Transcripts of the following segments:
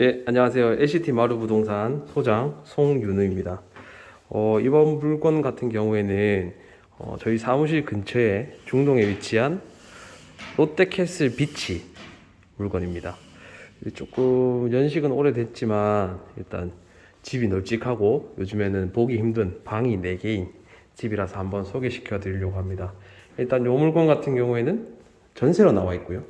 예, 안녕하세요. LCT 마루 부동산 소장 송윤우입니다. 어, 이번 물건 같은 경우에는 어, 저희 사무실 근처에 중동에 위치한 롯데캐슬 비치 물건입니다. 조금 연식은 오래됐지만 일단 집이 널찍하고 요즘에는 보기 힘든 방이 4개인 집이라서 한번 소개시켜 드리려고 합니다. 일단 이 물건 같은 경우에는 전세로 나와 있고요.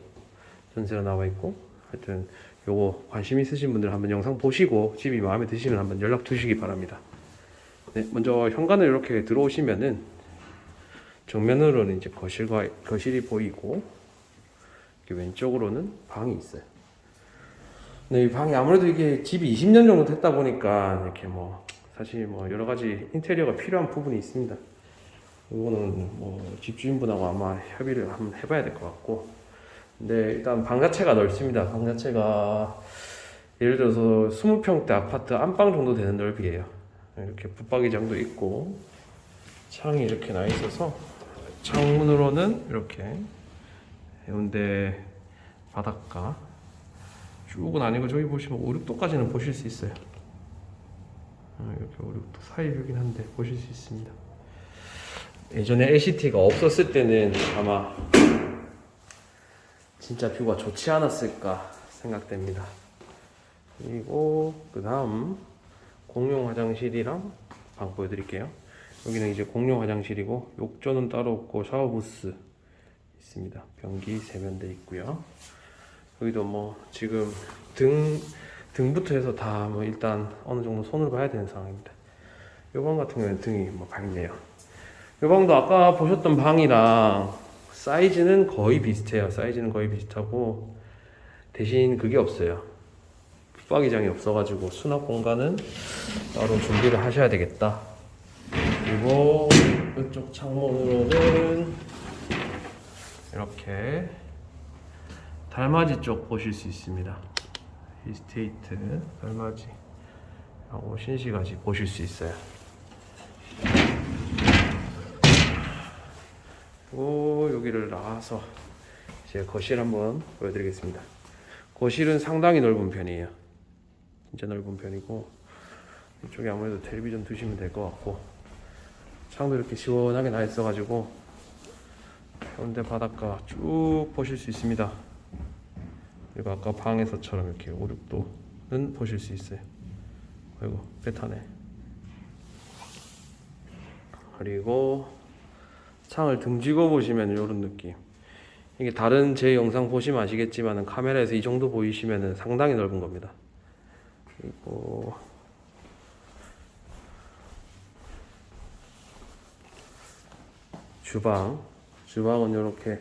전세로 나와 있고 하여튼 요거 관심 있으신 분들 한번 영상 보시고 집이 마음에 드시면 한번 연락 주시기 바랍니다. 네, 먼저 현관을 이렇게 들어오시면은 정면으로는 이제 거실과 거실이 보이고 왼쪽으로는 방이 있어요. 네, 이 방이 아무래도 이게 집이 20년 정도 됐다 보니까 이렇게 뭐 사실 뭐 여러 가지 인테리어가 필요한 부분이 있습니다. 이거는 뭐 집주인분하고 아마 협의를 한번 해봐야 될 것 같고 근데 일단 방 자체가 넓습니다. 방 자체가 예를 들어서 20평대 아파트 안방 정도 되는 넓이에요. 이렇게 붙박이장도 있고 창이 이렇게 나 있어서 창문으로는 이렇게 해운대 바닷가 쭉은 아니고 저기 보시면 5, 6도까지는 보실 수 있어요. 어, 이렇게 5, 6도 사이이긴 한데 보실 수 있습니다. 예전에 LCT가 없었을 때는 아마 진짜 뷰가 좋지 않았을까 생각됩니다. 그리고 그 다음 공용 화장실이랑 방 보여드릴게요. 여기는 이제 공용 화장실이고 욕조는 따로 없고 샤워 부스 있습니다. 변기 세면대 있고요. 여기도 뭐 지금 등 등부터 해서 다 뭐 일단 어느 정도 손을 봐야 되는 상황입니다. 요방 같은 경우는 등이 뭐 밝네요. 요 방도 아까 보셨던 방이랑 사이즈는 거의 비슷해요. 사이즈는 거의 비슷하고 대신 그게 없어요. 붙박이장이 없어가지고 수납 공간은 따로 준비를 하셔야 되겠다. 그리고 이쪽 창문으로는 이렇게 달맞이 쪽 보실 수 있습니다. 이스테이트 달맞이 하고 신시가지 보실 수 있어요. 그리고 여기를 나와서 이제 거실 한번 보여드리겠습니다. 거실은 상당히 넓은 편이에요. 진짜 넓은 편이고 이쪽에 아무래도 텔레비전 두시면 될 것 같고 창도 이렇게 시원하게 나 있어가지고 해운대 바닷가 쭉 보실 수 있습니다. 그리고 아까 방에서처럼 이렇게 5, 6도는 보실 수 있어요. 아이고 배 타네. 그리고 창을 등지고 보시면 이런 느낌. 이게 다른 제 영상 보시면 아시겠지만 카메라에서 이 정도 보이시면 상당히 넓은 겁니다. 그리고 주방, 주방은 이렇게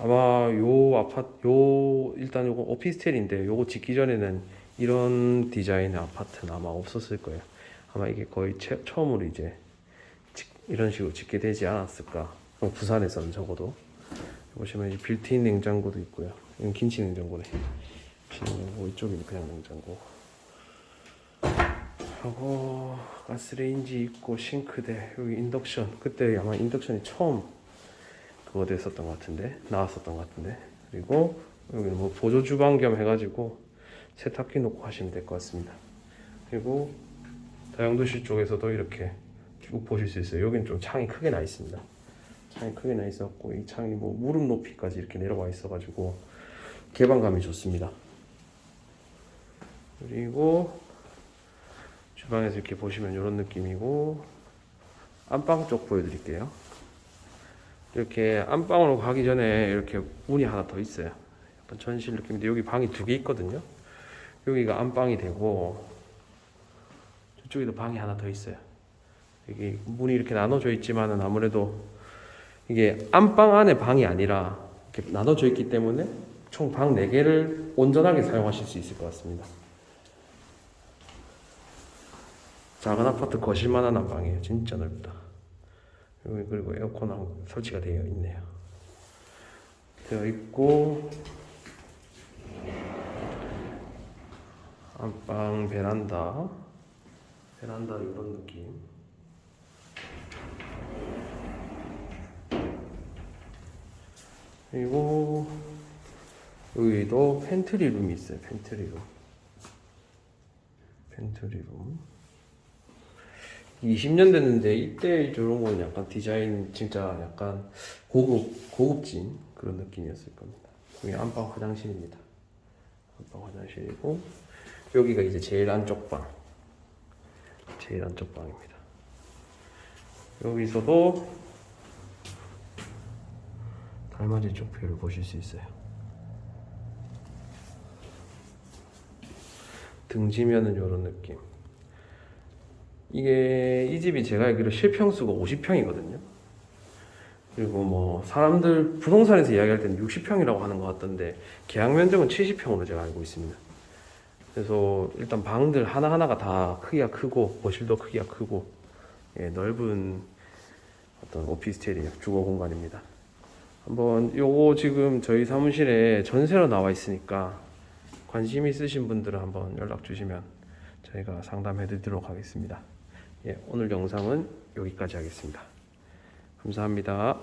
아마 요 아파트 요 일단 요거 오피스텔인데 요거 짓기 전에는 이런 디자인의 아파트는 아마 없었을 거예요. 아마 이게 거의 최, 처음으로 이제 짓- 이런 식으로 짓게 되지 않았을까. 어, 부산에서는 적어도 보시면 이제 빌트인 냉장고도 있고요. 이건 김치 냉장고네. 김치 냉장고 이쪽이 그냥 냉장고. 하고 가스레인지 있고 싱크대 여기 인덕션 그때 아마 인덕션이 처음 그거 됐었던 것 같은데 나왔었던 것 같은데 그리고 여기는 뭐 보조 주방 겸 해가지고 세탁기 놓고 하시면 될 것 같습니다. 그리고 다용도실 쪽에서도 이렇게 쭉 보실 수 있어요. 여기는 좀 창이 크게 나 있습니다. 창이 크게 나 있었고 이 창이 뭐 무릎 높이까지 이렇게 내려와 있어가지고 개방감이 좋습니다. 그리고 주방에서 이렇게 보시면 이런 느낌이고 안방 쪽 보여드릴게요. 이렇게 안방으로 가기 전에 이렇게 문이 하나 더 있어요. 약간 전실 느낌인데 여기 방이 두 개 있거든요. 여기가 안방이 되고 저쪽에도 방이 하나 더 있어요. 여기 문이 이렇게 나눠져 있지만은 아무래도 이게 안방 안에 방이 아니라 이렇게 나눠져 있기 때문에 총 방 4개를 온전하게 사용하실 수 있을 것 같습니다. 작은 아파트 거실만 한 방이에요. 진짜 넓다. 그리고 에어컨하고 설치가 되어 있네요. 되어 있고 안방 베란다 베란다 이런 느낌. 그리고 여기도 팬트리 룸이 있어요. 팬트리 룸. 펜트리 룸 20년 됐는데 이때 저런 거는 약간 디자인 진짜 약간 고급 고급진 그런 느낌이었을 겁니다. 여기 안방 화장실입니다. 안방 화장실이고 여기가 이제 제일 안쪽 방. 제일 안쪽 방입니다. 여기서도 달맞이 쪽표를 보실 수 있어요. 등지면은 이런 느낌. 이게 이 집이 제가 알기로 실평수가 50평이거든요. 그리고 뭐 사람들 부동산에서 이야기할 때는 60평이라고 하는 것 같던데 계약 면적은 70평으로 제가 알고 있습니다. 그래서 일단 방들 하나 하나가 다 크기가 크고 거실도 크기가 크고 예, 넓은 어떤 오피스텔이에요 주거 공간입니다. 한번 요거 지금 저희 사무실에 전세로 나와 있으니까 관심 있으신 분들은 한번 연락 주시면 저희가 상담해 드리도록 하겠습니다. 예, 오늘 영상은 여기까지 하겠습니다. 감사합니다.